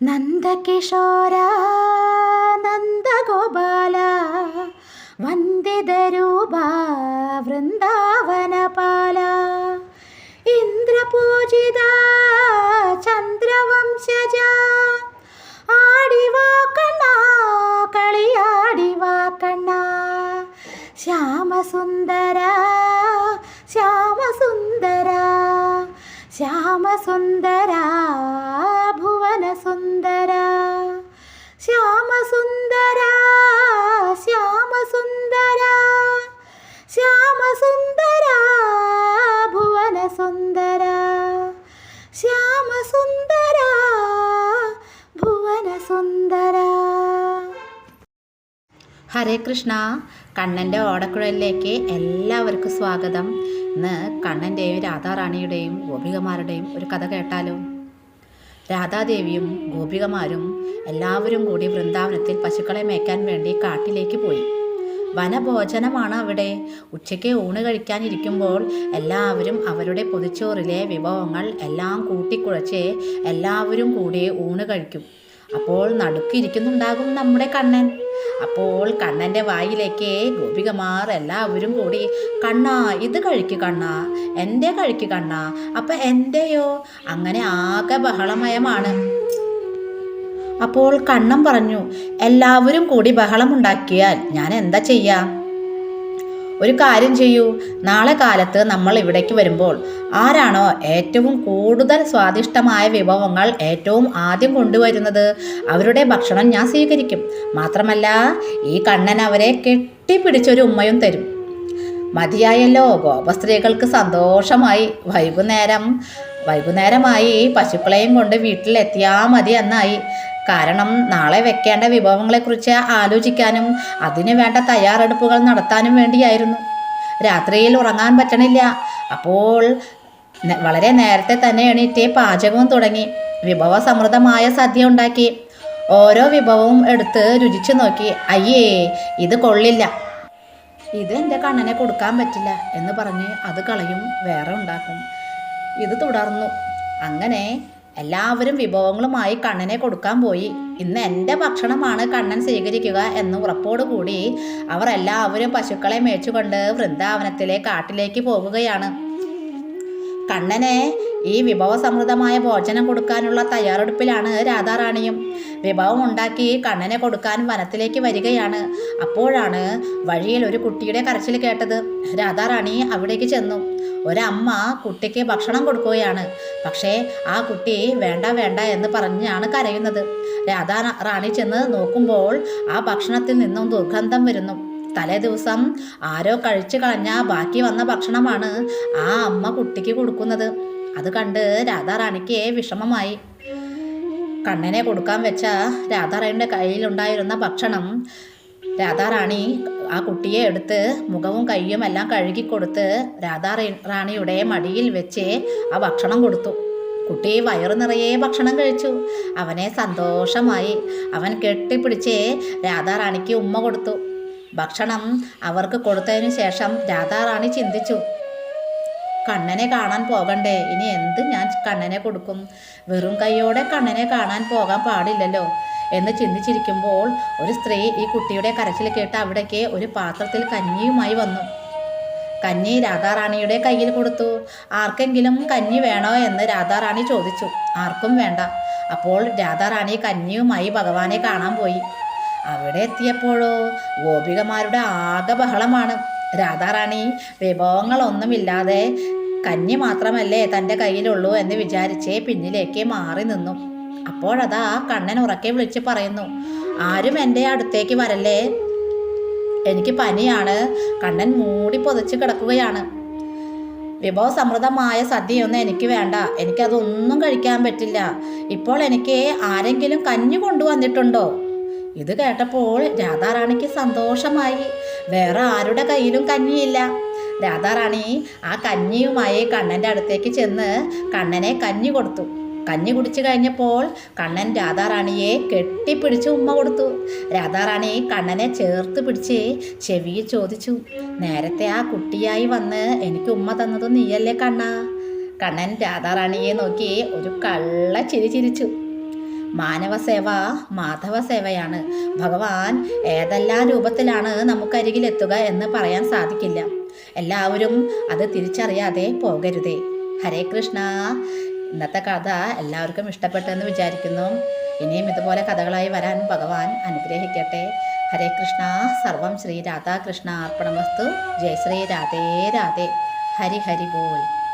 നന്ദകിഷോര നന്ദഗോപാല വന്ദിതരൂപ വൃന്ദാവനപാല ഇന്ദ്രപൂജിത ചന്ദ്രവംശജ ആടിവാ കണ്ണ ശ്യാമസുന്ദര ശ്യാമസുന്ദര ശ്യാമസുന്ദര ഭുവനസുന്ദര ഭുവന ഭുവനസുന്ദര. ഹരേ കൃഷ്ണ കണ്ണന്റെ ഓടക്കുഴലിലേക്ക് എല്ലാവർക്കും സ്വാഗതം. ഇന്ന് കണ്ണന്റെയും രാധാറാണിയുടെയും ഗോപികമാരുടെയും ഒരു കഥ കേട്ടാലോ? രാധാദേവിയും ഗോപികമാരും എല്ലാവരും കൂടി വൃന്ദാവനത്തിൽ പശുക്കളെ മേയ്ക്കാൻ വേണ്ടി കാട്ടിലേക്ക് പോയി. വനഭോജനമാണ് അവിടെ. ഉച്ചയ്ക്ക് ഊണ് കഴിക്കാനിരിക്കുമ്പോൾ എല്ലാവരും അവരുടെ പൊതിച്ചോറിലെ വിഭവങ്ങൾ എല്ലാം കൂട്ടിക്കുഴച്ച് എല്ലാവരും കൂടി ഊണ് കഴിക്കും. അപ്പോൾ നടുക്കിരിക്കുന്നുണ്ടാകും നമ്മുടെ കണ്ണൻ. അപ്പോൾ കണ്ണന്റെ വായിലേക്ക് ഗോപികമാർ എല്ലാവരും കൂടി കണ്ണ ഇത് കഴിക്കു കണ്ണ. എന്റെ കഴിക്കു കണ്ണ. അപ്പം എന്റെയോ അങ്ങനെ ആകെ ബഹളമയമാണ്. അപ്പോൾ കണ്ണം പറഞ്ഞു എല്ലാവരും കൂടി ബഹളമുണ്ടാക്കിയാൽ ഞാൻ എന്താ ചെയ്യാം? ഒരു കാര്യം ചെയ്യൂ. നാളെ കാലത്ത് നമ്മൾ ഇവിടേക്ക് വരുമ്പോൾ ആരാണോ ഏറ്റവും കൂടുതൽ സ്വാദിഷ്ടമായ വിഭവങ്ങൾ ഏറ്റവും ആദ്യം കൊണ്ടുവരുന്നത് അവരുടെ ഭക്ഷണം ഞാൻ സ്വീകരിക്കും. മാത്രമല്ല ഈ കണ്ണൻ അവരെ കെട്ടിപ്പിടിച്ചൊരു ഉമ്മയും തരും. മതിയായല്ലോ ഗോപസ്ത്രീകൾക്ക് സന്തോഷമായി. വൈകുന്നേരം വൈകുന്നേരമായി പശുക്കളെയും കൊണ്ട് വീട്ടിലെത്തിയാൽ മതി എന്നായി. കാരണം നാളെ വെക്കേണ്ട വിഭവങ്ങളെക്കുറിച്ച് ആലോചിക്കാനും അതിനു വേണ്ട തയ്യാറെടുപ്പുകൾ നടത്താനും വേണ്ടിയായിരുന്നു. രാത്രിയിൽ ഉറങ്ങാൻ പറ്റണില്ല. അപ്പോൾ വളരെ നേരത്തെ തന്നെ എണീറ്റ് പാചകവും തുടങ്ങി. വിഭവസമൃദ്ധമായ സദ്യ ഉണ്ടാക്കി. ഓരോ വിഭവവും എടുത്ത് രുചിച്ചു നോക്കി. അയ്യേ ഇത് കൊള്ളില്ല. ഇത് എന്റെ കണ്ണനെ കൊടുക്കാൻ പറ്റില്ല എന്ന് പറഞ്ഞ് അത് കളയും വേറെ ഉണ്ടാക്കും. ഇത് തുടർന്നു. അങ്ങനെ എല്ലാവരും വിഭവങ്ങളുമായി കണ്ണനെ കൊടുക്കാൻ പോയി. ഇന്ന് എന്റെ ഭക്ഷണമാണ് കണ്ണൻ സ്വീകരിക്കുക എന്ന് ഉറപ്പോടുകൂടി അവർ എല്ലാവരും പശുക്കളെ മേച്ചുകൊണ്ട് വൃന്ദാവനത്തിലെ കാട്ടിലേക്ക് പോകുകയാണ്. കണ്ണനെ ഈ വിഭവസമൃദ്ധമായ ഭോജനം കൊടുക്കാനുള്ള തയ്യാറെടുപ്പിലാണ് രാധാറാണിയും. വിഭവം ഉണ്ടാക്കി കണ്ണനെ കൊടുക്കാൻ വനത്തിലേക്ക് വരികയാണ്. അപ്പോഴാണ് വഴിയിൽ ഒരു കുട്ടിയുടെ കരച്ചിൽ കേട്ടത്. രാധാറാണി അവിടേക്ക് ചെന്നു. ഒരമ്മ കുട്ടിക്ക് ഭക്ഷണം കൊടുക്കുകയാണ്. പക്ഷേ ആ കുട്ടി വേണ്ട വേണ്ട എന്ന് പറഞ്ഞാണ് കരയുന്നത്. രാധാ റാണി ചെന്ന് നോക്കുമ്പോൾ ആ ഭക്ഷണത്തിൽ നിന്നും ദുർഗന്ധം വരുന്നു. തലേ ദിവസം ആരോ കഴിച്ചു കളഞ്ഞ ബാക്കി വന്ന ഭക്ഷണമാണ് ആ അമ്മ കുട്ടിക്ക് കൊടുക്കുന്നത്. അത് കണ്ട് രാധാറാണിക്ക് വിഷമമായി. കണ്ണനെ കൊടുക്കാൻ വെച്ച രാധാറാണിയുടെ കയ്യിലുണ്ടായിരുന്ന ഭക്ഷണം രാധാറാണി ആ കുട്ടിയെ എടുത്ത് മുഖവും കൈയും എല്ലാം കഴുകി കൊടുത്ത് രാധാ റാണിയുടെ മടിയിൽ വെച്ച് ആ ഭക്ഷണം കൊടുത്തു. കുട്ടി വയറു നിറയെ ഭക്ഷണം കഴിച്ചു. അവനെ സന്തോഷമായി. അവൻ കെട്ടിപ്പിടിച്ച് രാധാറാണിക്ക് ഉമ്മ കൊടുത്തു. ഭക്ഷണം അവർക്ക് കൊടുത്തതിന് ശേഷം രാധാറാണി ചിന്തിച്ചു കണ്ണനെ കാണാൻ പോകണ്ടേ? ഇനി എന്ത് ഞാൻ കണ്ണനെ കൊടുക്കും? വെറും കൈയോടെ കണ്ണനെ കാണാൻ പോകാൻ പാടില്ലല്ലോ? എന്ന് ചിന്തിച്ചിരിക്കുമ്പോൾ ഒരു സ്ത്രീ ഈ കുട്ടിയുടെ കരച്ചിൽ കേട്ട് അവിടേക്ക് ഒരു പാത്രത്തിൽ കഞ്ഞിയുമായി വന്നു. കഞ്ഞി രാധാറാണിയുടെ കയ്യിൽ കൊടുത്തു. ആർക്കെങ്കിലും കഞ്ഞി വേണോ? എന്ന് രാധാറാണി ചോദിച്ചു. ആർക്കും വേണ്ട. അപ്പോൾ രാധാറാണി കഞ്ഞിയുമായി ഭഗവാനെ കാണാൻ പോയി. അവിടെ എത്തിയപ്പോഴോ ഗോപികമാരുടെ ആകെ ബഹളമാണ്. രാധാറാണി വിഭവങ്ങളൊന്നുമില്ലാതെ കഞ്ഞി മാത്രമല്ലേ തന്റെ കയ്യിലുള്ളൂ എന്ന് വിചാരിച്ച് പിന്നിലേക്ക് മാറി നിന്നു. അപ്പോഴതാ കണ്ണൻ ഉറക്കെ വിളിച്ച് പറയുന്നു ആരും എന്റെ അടുത്തേക്ക് വരല്ലേ? എനിക്ക് പനിയാണ്. കണ്ണൻ മൂടി പൊതച്ച് കിടക്കുകയാണ്. വിഭവ സമൃദ്ധമായ സദ്യയൊന്നും എനിക്ക് വേണ്ട. എനിക്കതൊന്നും കഴിക്കാൻ പറ്റില്ല. ഇപ്പോൾ എനിക്ക് ആരെങ്കിലും കഞ്ഞി കൊണ്ടുവന്നിട്ടുണ്ടോ? ഇത് കേട്ടപ്പോൾ രാധാറാണിക്ക് സന്തോഷമായി. വേറെ ആരുടെ കയ്യിലും കഞ്ഞിയില്ല. രാധാറാണി ആ കഞ്ഞിയുമായി കണ്ണന്റെ അടുത്തേക്ക് ചെന്ന് കണ്ണനെ കഞ്ഞി കൊടുത്തു. കഞ്ഞി കുടിച്ചു കഴിഞ്ഞപ്പോൾ കണ്ണൻ രാധാറാണിയെ കെട്ടിപ്പിടിച്ച് ഉമ്മ കൊടുത്തു. രാധാറാണി കണ്ണനെ ചേർത്ത് പിടിച്ച് ചെവിയിൽ ചോദിച്ചു നേരത്തെ ആ കുട്ടിയായി വന്ന് എനിക്ക് ഉമ്മ തന്നതും നീയല്ലേ കണ്ണ? കണ്ണൻ രാധാറാണിയെ നോക്കി ഒരു കള്ള ചിരി ചിരിച്ചു. മാനവസേവ മാധവ സേവയാണ് ഭഗവാൻ ഏതെല്ലാം രൂപത്തിലാണ് നമുക്കരികിലെത്തുക എന്ന് പറയാൻ സാധിക്കില്ല. എല്ലാവരും അത് തിരിച്ചറിയാതെ പോകരുതേ. ഹരേ കൃഷ്ണ. ഇന്നത്തെ കഥ എല്ലാവർക്കും ഇഷ്ടപ്പെട്ടെന്ന് വിചാരിക്കുന്നു. ഇനിയും ഇതുപോലെ കഥകളായി വരാൻ ഭഗവാൻ അനുഗ്രഹിക്കട്ടെ. ഹരേ കൃഷ്ണ. സർവം ശ്രീ രാധാകൃഷ്ണ അർപ്പണമസ്തു. ജയ ശ്രീ രാധേ രാധേ. ഹരി ഹരി ബോൾ.